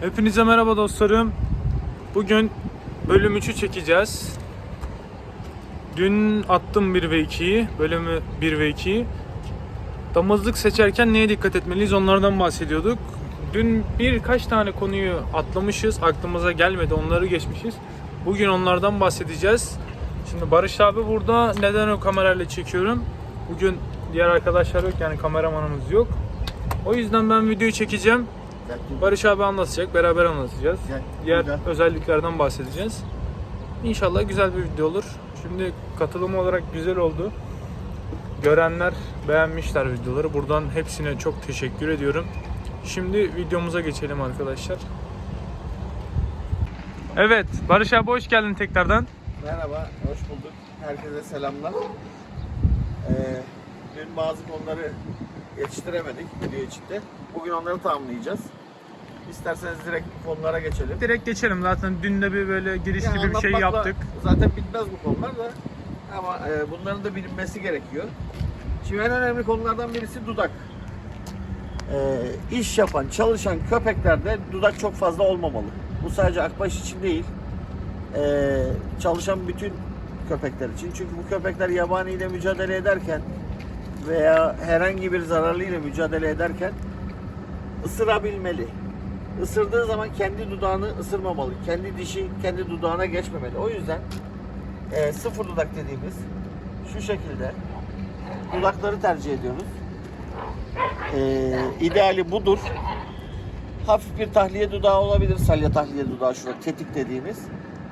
Hepinize merhaba dostlarım. Bugün bölüm 3'ü çekeceğiz. Dün attım 1 ve 2'yi, bölümü 1 ve 2'yi. Damızlık seçerken neye dikkat etmeliyiz onlardan bahsediyorduk. Dün birkaç tane konuyu atlamışız, aklımıza gelmedi, onları geçmişiz. Bugün onlardan bahsedeceğiz. Şimdi Barış abi burada neden o kamerayla çekiyorum? Bugün diğer arkadaşlar yok yani kameramanımız yok. O yüzden ben videoyu çekeceğim. Barış abi anlatacak, beraber anlatacağız. Gel, Diğer özelliklerden bahsedeceğiz. İnşallah güzel bir video olur. Şimdi katılım olarak güzel oldu. Görenler beğenmişler videoları. Buradan hepsine çok teşekkür ediyorum. Şimdi videomuza geçelim arkadaşlar. Evet, Barış abi hoş geldin tekrardan. Merhaba, hoş bulduk. Herkese selamlar. Ee, dün bazı konuları yetiştiremedik video içinde. Bugün onları tamamlayacağız. İsterseniz direkt konulara geçelim. Direkt geçelim zaten dün de bir böyle giriş Yani gibi bir şey yaptık. Zaten bitmez bu konular da. Ama e, bunların da bilinmesi gerekiyor. Şimdi en önemli konulardan birisi dudak. Ee, iş yapan, çalışan köpeklerde dudak çok fazla olmamalı. Bu sadece akbaş için değil. Ee, çalışan bütün köpekler için. Çünkü bu köpekler yabani ile mücadele ederken veya herhangi bir zararlı ile mücadele ederken ısırabilmeli. Isırdığı zaman kendi dudağını ısırmamalı. Kendi dişi kendi dudağına geçmemeli. O yüzden e, sıfır dudak dediğimiz şu şekilde dudakları tercih ediyoruz. E, ideali budur. Hafif bir tahliye dudağı olabilir. Salya tahliye dudağı şurada tetik dediğimiz.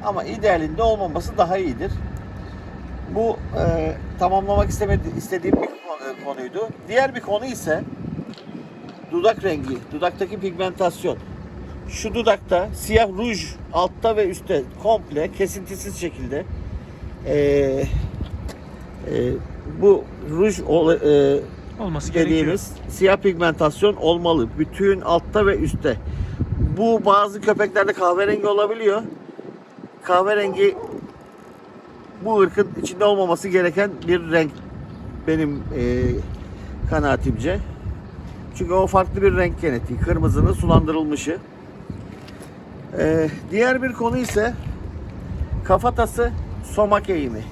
Ama idealinde olmaması daha iyidir. Bu e, tamamlamak istemedi, istediğim bir konu- konuydu. Diğer bir konu ise dudak rengi, dudaktaki pigmentasyon. Şu dudakta siyah ruj altta ve üstte komple kesintisiz şekilde eee, eee, bu ruj ol- eee, Olması gerekiyor. dediğimiz siyah pigmentasyon olmalı. Bütün altta ve üstte. Bu bazı köpeklerde kahverengi olabiliyor. Kahverengi bu ırkın içinde olmaması gereken bir renk benim eee kanaatimce. Çünkü o farklı bir renk genetiği. Kırmızının sulandırılmışı. Ee, diğer bir konu ise kafatası somak eğimi.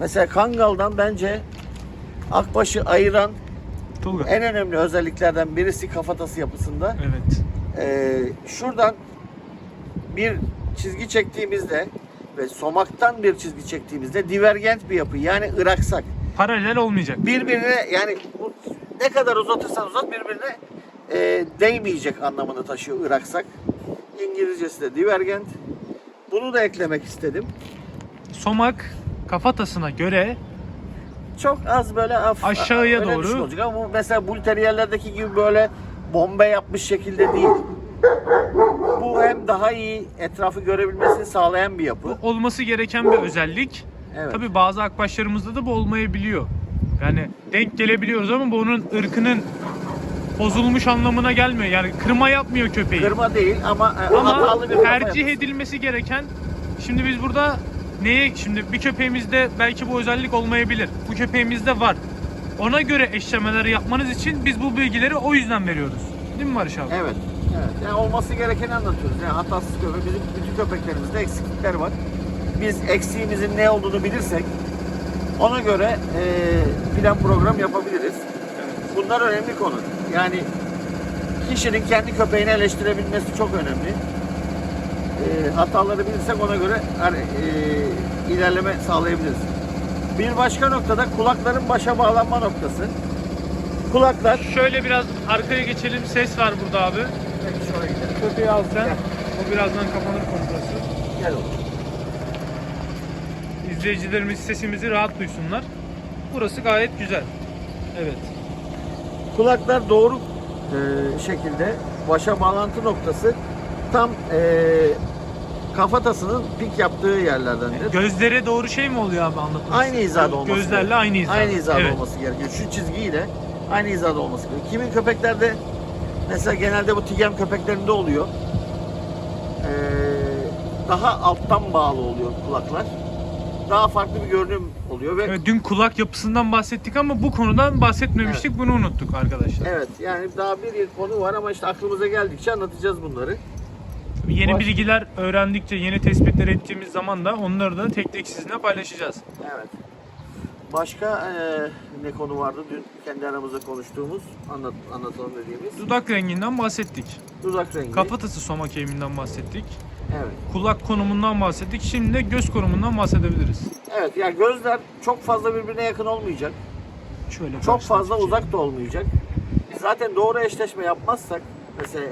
Mesela Kangal'dan bence Akbaş'ı ayıran Tolga. en önemli özelliklerden birisi kafatası yapısında. Evet. Ee, şuradan bir çizgi çektiğimizde ve somaktan bir çizgi çektiğimizde divergent bir yapı yani ıraksak. Paralel olmayacak. Birbirine yani ne kadar uzatırsan uzat birbirine e, değmeyecek anlamını taşıyor ıraksak. İngilizcesi de divergent. Bunu da eklemek istedim. Somak kafatasına göre Çok az böyle hafif Aşağıya doğru. olacak ama mesela bull terrierlerdeki gibi böyle bombe yapmış şekilde değil. Bu hem daha iyi etrafı görebilmesini sağlayan bir yapı. bu olması gereken bir özellik. Evet. Tabi bazı akbaşlarımızda da bu olmayabiliyor. Yani denk gelebiliyoruz ama bu onun ırkının bozulmuş anlamına gelmiyor. Yani kırma yapmıyor köpeği. Kırma değil ama, e, ama bir tercih yapısı. edilmesi gereken şimdi biz burada neye şimdi bir köpeğimizde belki bu özellik olmayabilir. Bu köpeğimizde var. Ona göre eşlemeleri yapmanız için biz bu bilgileri o yüzden veriyoruz. Değil mi Barış abi? Evet. Evet. Yani olması gerekeni anlatıyoruz. Yani hatasız köpek. Bizim bütün köpeklerimizde eksiklikler var. Biz eksiğimizin ne olduğunu bilirsek ona göre e, plan program yapabiliriz. Bunlar önemli konu. Yani kişinin kendi köpeğini eleştirebilmesi çok önemli. E, hataları bilirsek ona göre hani, e, ilerleme sağlayabiliriz. Bir başka noktada kulakların başa bağlanma noktası. Kulaklar Şöyle biraz arkaya geçelim. Ses var burada abi. Gidelim. Köpeği al sen. Gel. O birazdan kapanır kontrolsü. Gel oğlum. İzleyicilerimiz sesimizi rahat duysunlar. Burası gayet güzel. Evet. Kulaklar doğru e, şekilde başa bağlantı noktası tam e, kafatasının pik yaptığı yerlerdendir. Gözlere doğru şey mi oluyor abi anlatmak? Aynı hizada olması Gözlerle gerekiyor. aynı hizada. Aynı hizada Evet. olması gerekiyor. Şu çizgiyle aynı hizada olması gerekiyor. Kimin köpeklerde mesela genelde bu tigem köpeklerinde oluyor. E, daha alttan bağlı oluyor kulaklar. Daha farklı bir görünüm oluyor ve Evet, dün kulak yapısından bahsettik ama bu konudan bahsetmemiştik. Bunu unuttuk arkadaşlar. Evet yani daha bir yıl konu var ama işte aklımıza geldikçe anlatacağız bunları. Yeni bilgiler öğrendikçe, yeni tespitler ettiğimiz zaman da onları da tek tek sizinle paylaşacağız. Evet. Başka eee, ne konu vardı dün kendi aramızda konuştuğumuz, anlat, anlatalım dediğimiz? Dudak renginden bahsettik. Dudak rengi. Kafatası soma kemiğinden bahsettik. Evet. Kulak konumundan bahsettik. Şimdi de göz konumundan bahsedebiliriz. Evet yani gözler çok fazla birbirine yakın olmayacak. Şöyle Çok fazla çekeyim. uzak da olmayacak. Zaten doğru eşleşme yapmazsak mesela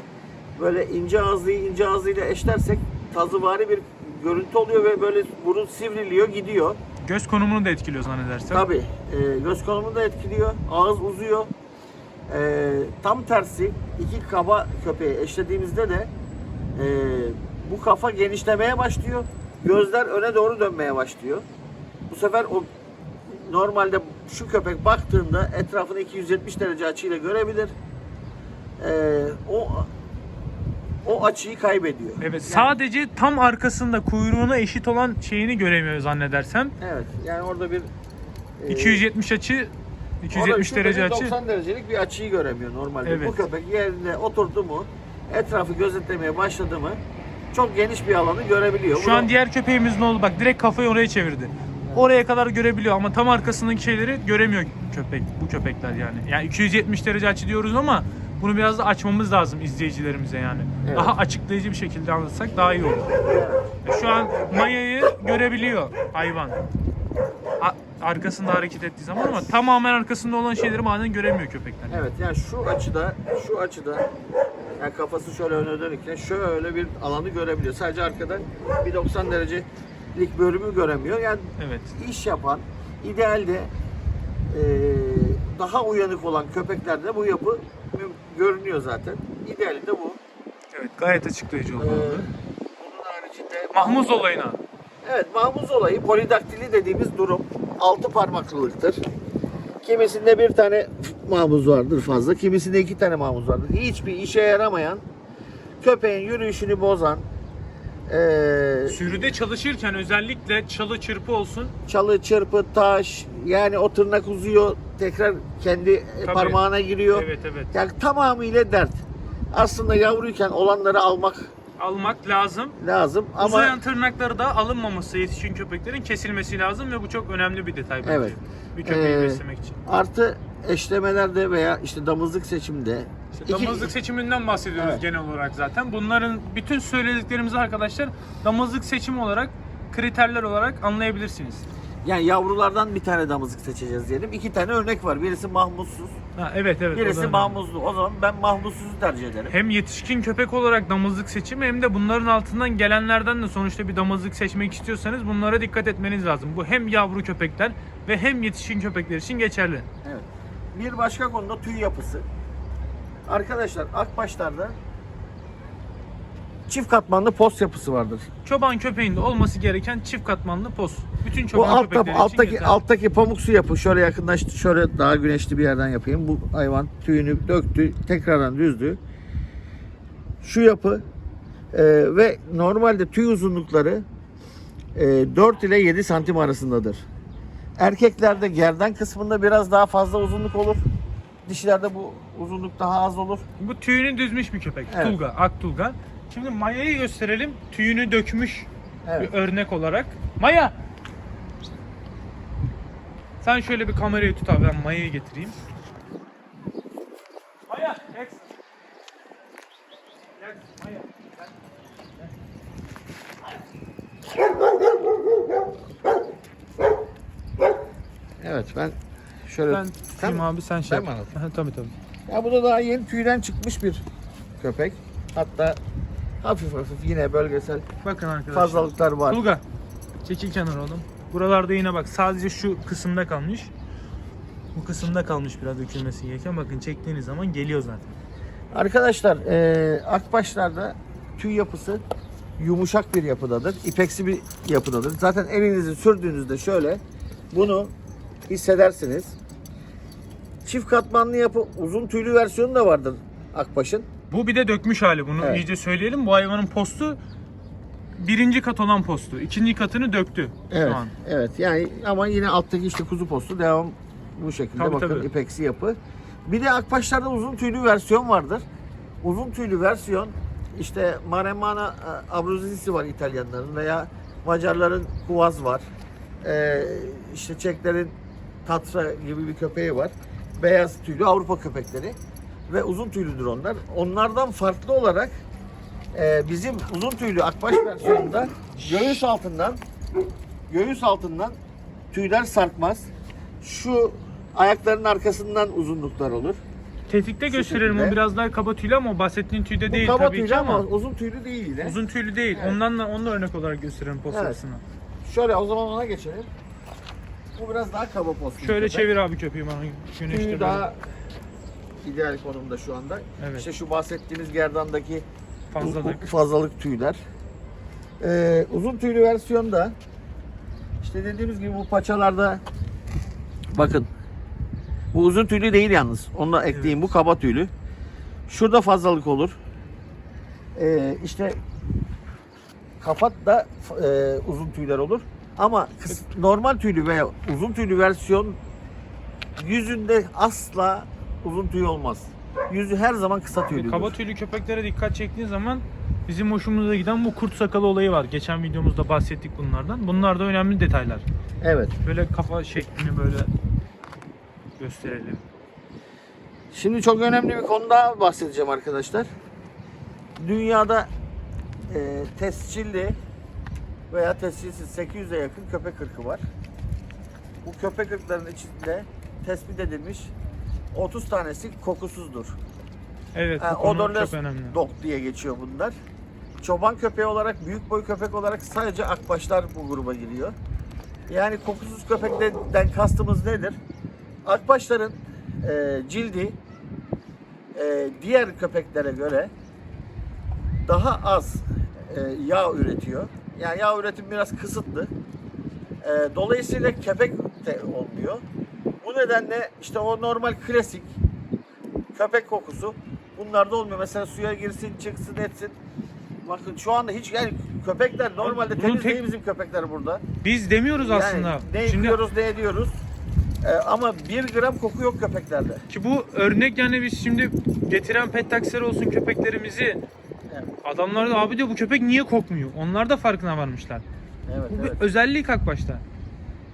böyle ince ağızlıyı ince ağızlıyla eşlersek tazıvari bir görüntü oluyor ve böyle burun sivriliyor gidiyor. Göz konumunu da etkiliyor zannedersem. Tabii e, göz konumunu da etkiliyor. Ağız uzuyor. E, tam tersi iki kaba köpeği eşlediğimizde de e, bu kafa genişlemeye başlıyor. Gözler öne doğru dönmeye başlıyor. Bu sefer o normalde şu köpek baktığında etrafını 270 derece açıyla görebilir. E, o o açıyı kaybediyor. Evet, Yani- sadece tam arkasında kuyruğuna eşit olan şeyini göremiyor zannedersem. Evet. Yani orada bir e, 270 açı, Orada 270 şu derece açı. 90 derecelik bir açıyı göremiyor normalde. Evet. Bu köpek yerine oturdu mu, etrafı gözetlemeye başladı mı çok geniş bir alanı görebiliyor. Şu Bu da- an diğer köpeğimiz ne oldu? Bak direkt kafayı oraya çevirdi. Oraya kadar görebiliyor ama tam arkasındaki şeyleri göremiyor köpek. Bu köpekler yani. Yani 270 derece açı diyoruz ama bunu biraz da açmamız lazım izleyicilerimize yani. Evet. Daha açıklayıcı bir şekilde anlatsak daha iyi olur. Şu an mayayı görebiliyor hayvan. A- arkasında hareket ettiği zaman ama tamamen arkasında olan şeyleri bazen göremiyor köpekler. Evet yani şu açıda, şu açıda yani kafası şöyle öne dönükken şöyle bir alanı görebiliyor. Sadece arkada bir 90 derecelik bölümü göremiyor. Yani Evet. iş yapan, idealde eee, daha uyanık olan köpeklerde bu yapı görünüyor zaten. İdeali de bu. Evet gayet açıklayıcı oldu. Ee, bunun haricinde Mahmuz olayına. Evet, mahmuz olayı polidaktili dediğimiz durum altı parmaklılıktır. Kimisinde bir tane mahmuz vardır fazla, kimisinde iki tane mahmuz vardır. Hiçbir işe yaramayan, köpeğin yürüyüşünü bozan, eee, Sürüde çalışırken özellikle çalı çırpı olsun. çalı, çırpı, taş, yani o tırnak uzuyor, tekrar kendi Tabii. parmağına giriyor. Evet evet. Yani tamamıyla dert. Aslında yavruyken olanları almak Almak lazım. lazım ama Uzayan tırnakları da alınmaması yetişkin köpeklerin kesilmesi lazım ve bu çok önemli bir detay bence. Evet. Bir köpeği Ee, beslemek için. artı eşlemelerde veya işte damızlık seçimde iki- Damızlık seçiminden bahsediyoruz Evet. genel olarak zaten. Bunların bütün söylediklerimizi arkadaşlar damızlık seçimi olarak kriterler olarak anlayabilirsiniz. yani yavrulardan bir tane damızlık seçeceğiz diyelim. İki tane örnek var. Birisi mahmutsuz, Ha, evet evet. o da birisi önemli. mahmuzlu. O zaman ben mahmutsuzu tercih ederim. Hem yetişkin köpek olarak damızlık seçimi hem de bunların altından gelenlerden de sonuçta bir damızlık seçmek istiyorsanız bunlara dikkat etmeniz lazım. Bu hem yavru köpekler ve hem yetişkin köpekler için geçerli. Evet. Bir başka konuda tüy yapısı. Arkadaşlar akbaşlarda çift katmanlı post yapısı vardır. Çoban köpeğinde olması gereken çift katmanlı poz. Bütün Bu çoban altta, köpekleri için alttaki yeterli. alttaki pamuksu yapı şöyle yakınlaştı. Şöyle daha güneşli bir yerden yapayım. Bu hayvan tüyünü döktü, tekrardan düzdü. Şu yapı e, ve normalde tüy uzunlukları e, 4 ile 7 santim arasındadır. Erkeklerde gerdan kısmında biraz daha fazla uzunluk olur. Dişilerde bu uzunluk daha az olur. Bu tüyünü düzmüş bir köpek. Evet. Tulga, ak tulga. Şimdi Maya'yı gösterelim. Tüyünü dökmüş Evet. bir örnek olarak. Maya! Sen şöyle bir kamerayı tut abi ben Maya'yı getireyim. Maya! Gel. Gel, Maya. gel. Evet ben şöyle Ben tutayım abi sen şey ben mi yap. anlatayım? Aha, tabii tabii. Ya bu da daha yeni tüyden çıkmış bir köpek. Hatta hafif hafif yine bölgesel Bakın arkadaşlar. fazlalıklar var. Tulga. Çekil kenara oğlum. Buralarda yine bak sadece şu kısımda kalmış. Bu kısımda kalmış biraz dökülmesi gereken. Bakın çektiğiniz zaman geliyor zaten. Arkadaşlar e, akbaşlarda tüy yapısı yumuşak bir yapıdadır. İpeksi bir yapıdadır. Zaten elinizi sürdüğünüzde şöyle bunu hissedersiniz. Çift katmanlı yapı uzun tüylü versiyonu da vardır akbaşın. Bu bir de dökmüş hali. Bunu Evet. iyice söyleyelim. Bu hayvanın postu birinci kat olan postu. İkinci katını döktü Evet. şu an. Evet. Yani ama yine alttaki işte kuzu postu devam bu şekilde. Tabii, Bakın tabii. ipeksi yapı. Bir de akbaşlarda uzun tüylü versiyon vardır. Uzun tüylü versiyon işte Maremmana e, Abruzzesi var İtalyanların veya Macarların Kuvaz var. Ee, işte Çeklerin Tatra gibi bir köpeği var. Beyaz tüylü Avrupa köpekleri ve uzun tüylüdür onlar. Onlardan farklı olarak e, bizim uzun tüylü akbaş versiyonunda göğüs altından göğüs altından tüyler sarkmaz. Şu ayaklarının arkasından uzunluklar olur. Tetikte Şu gösterelim o biraz daha kaba tüylü ama o bahsettiğin tüyde Bu değil kaba tabii tüylü ki ama, ama uzun tüylü değil yine. uzun tüylü değil. Evet. Ondan da onunla örnek olarak gösterelim postasını. Şöyle o zaman ona geçelim. Bu biraz daha kaba postlu. Şöyle çevir abi köpeği bana güneşte Tüyü daha ideal konumda şu anda. Evet. İşte şu bahsettiğimiz gerdandaki Fazlalık. bu- fazlalık tüyler. Ee, uzun tüylü versiyonda işte dediğimiz gibi bu paçalarda bakın bu uzun tüylü değil yalnız. Onu da ekleyeyim. Bu kaba tüylü. Şurada fazlalık olur. Ee, işte kafat da e, uzun tüyler olur. Ama kıs- normal tüylü veya uzun tüylü versiyon yüzünde asla uzun tüy olmaz. Yüzü her zaman kısa tüylüdür. Kaba tüylü köpeklere dikkat çektiğin zaman bizim hoşumuza giden bu kurt sakalı olayı var. Geçen videomuzda bahsettik bunlardan. Bunlar da önemli detaylar. Evet. Böyle kafa şeklini böyle gösterelim. Şimdi çok önemli bir konuda bahsedeceğim arkadaşlar. Dünyada e, tescilli veya tescilsiz 800'e yakın köpek ırkı var. Bu köpek ırklarının içinde tespit edilmiş 30 tanesi kokusuzdur. Evet Ha, bu konu odorless çok önemli. dog diye geçiyor bunlar. Çoban köpeği olarak, büyük boy köpek olarak sadece akbaşlar bu gruba giriyor. Yani kokusuz köpekten kastımız nedir? Akbaşların e, cildi e, diğer köpeklere göre daha az e, yağ üretiyor. Yani yağ üretimi biraz kısıtlı. E, dolayısıyla kepek de olmuyor. Bu nedenle işte o normal klasik köpek kokusu bunlarda olmuyor. Mesela suya girsin, çıksın, etsin. Bakın şu anda hiç yani köpekler normalde Bunun temiz tek- değil bizim köpekler burada. Biz demiyoruz Yani aslında. ne Şimdi ne ediyoruz. Ee, ama bir gram koku yok köpeklerde. ki bu örnek yani biz şimdi getiren pet taksiler olsun köpeklerimizi Evet, adamlar da abi diyor bu köpek niye kokmuyor? Onlar da farkına varmışlar. evet, Bu evet. bir özellik akbaşta.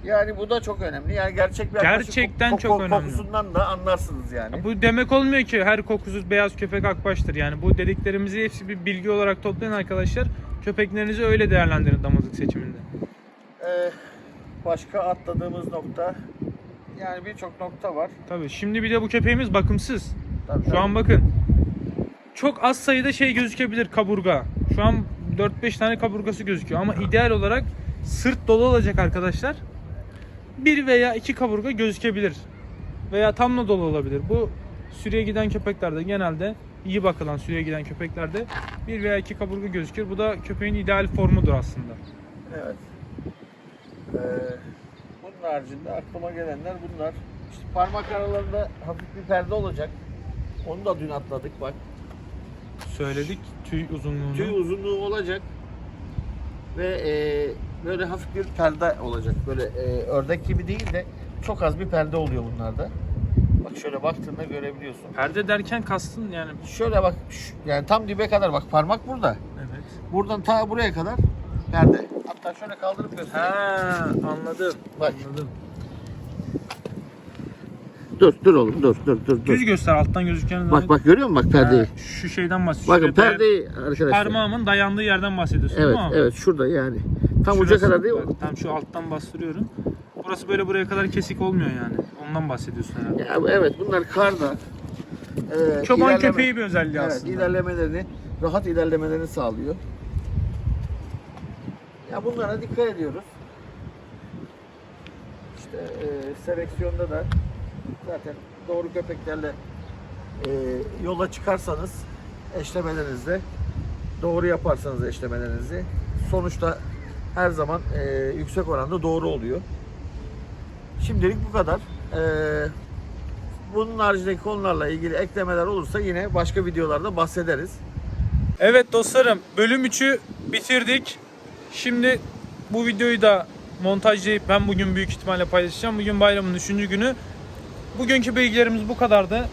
Yani bu da çok önemli. Yani gerçek bir Gerçekten kok- çok kok- önemli. Kokusundan da anlarsınız yani. Bu demek olmuyor ki her kokusuz beyaz köpek akbaştır. Yani bu dediklerimizi hepsi bir bilgi olarak toplayın arkadaşlar. Köpeklerinizi öyle değerlendirin damızlık seçiminde. Ee, başka atladığımız nokta yani birçok nokta var. Tabii şimdi bir de bu köpeğimiz bakımsız. Tabii, Şu tabii. an bakın. Çok az sayıda şey gözükebilir kaburga. Şu an 4-5 tane kaburgası gözüküyor ama ideal olarak sırt dolu olacak arkadaşlar. Bir veya iki kaburga gözükebilir. Veya tam da dolu olabilir. Bu sürüye giden köpeklerde genelde iyi bakılan sürüye giden köpeklerde bir veya iki kaburga gözükür. Bu da köpeğin ideal formudur aslında. Evet. Ee, bunun haricinde aklıma gelenler bunlar. İşte parmak aralarında hafif bir perde olacak. Onu da dün atladık bak. Söyledik tüy uzunluğunu. Tüy uzunluğu olacak. Ve e, böyle hafif bir perde olacak. Böyle e, ördek gibi değil de çok az bir perde oluyor bunlarda. Bak şöyle baktığında görebiliyorsun. Perde derken kastın yani Şöyle bak şu- yani tam dibe kadar bak parmak burada. evet. Buradan ta buraya kadar perde. Hatta şöyle kaldırıp göstereyim. Ha anladım. Bak Anladım. Dur dur oğlum dur dur dur dur. Düz göster alttan gözüken Bak bak görüyor musun bak perdeyi? Ha, şu şeyden bahsediyorsun. Bakın Şuraya perdeyi arkadaşlar. Parmağımın dayandığı yerden bahsediyorsun Evet değil mi? evet şurada yani. Tam uca kadar değil bak, Tam şu alttan bastırıyorum. Burası böyle buraya kadar kesik olmuyor yani. Ondan bahsediyorsun herhalde. Ya, evet bunlar karda. e, Çoban ilerleme- köpeği bir özelliği Evet aslında. ilerlemelerini rahat ilerlemelerini sağlıyor. Ya bunlara dikkat ediyoruz. İşte e, seleksiyonda da zaten doğru köpeklerle e, yola çıkarsanız eşlemelerinizde doğru yaparsanız eşlemelerinizi sonuçta her zaman e, yüksek oranda doğru oluyor. Şimdilik bu kadar. E, bunun haricindeki konularla ilgili eklemeler olursa yine başka videolarda bahsederiz. Evet dostlarım bölüm 3'ü bitirdik. Şimdi bu videoyu da montajlayıp ben bugün büyük ihtimalle paylaşacağım. Bugün bayramın 3. günü. Bugünkü bilgilerimiz bu kadardı.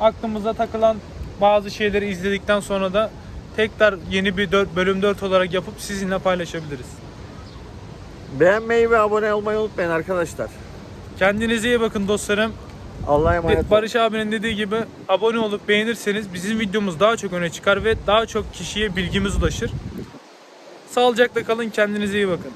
Aklımıza takılan bazı şeyleri izledikten sonra da tekrar yeni bir dört- bölüm 4 olarak yapıp sizinle paylaşabiliriz. Beğenmeyi ve abone olmayı unutmayın arkadaşlar. Kendinize iyi bakın dostlarım. Allah'a emanet olun. Barış abinin dediği gibi abone olup beğenirseniz bizim videomuz daha çok öne çıkar ve daha çok kişiye bilgimiz ulaşır. Sağlıcakla kalın, kendinize iyi bakın.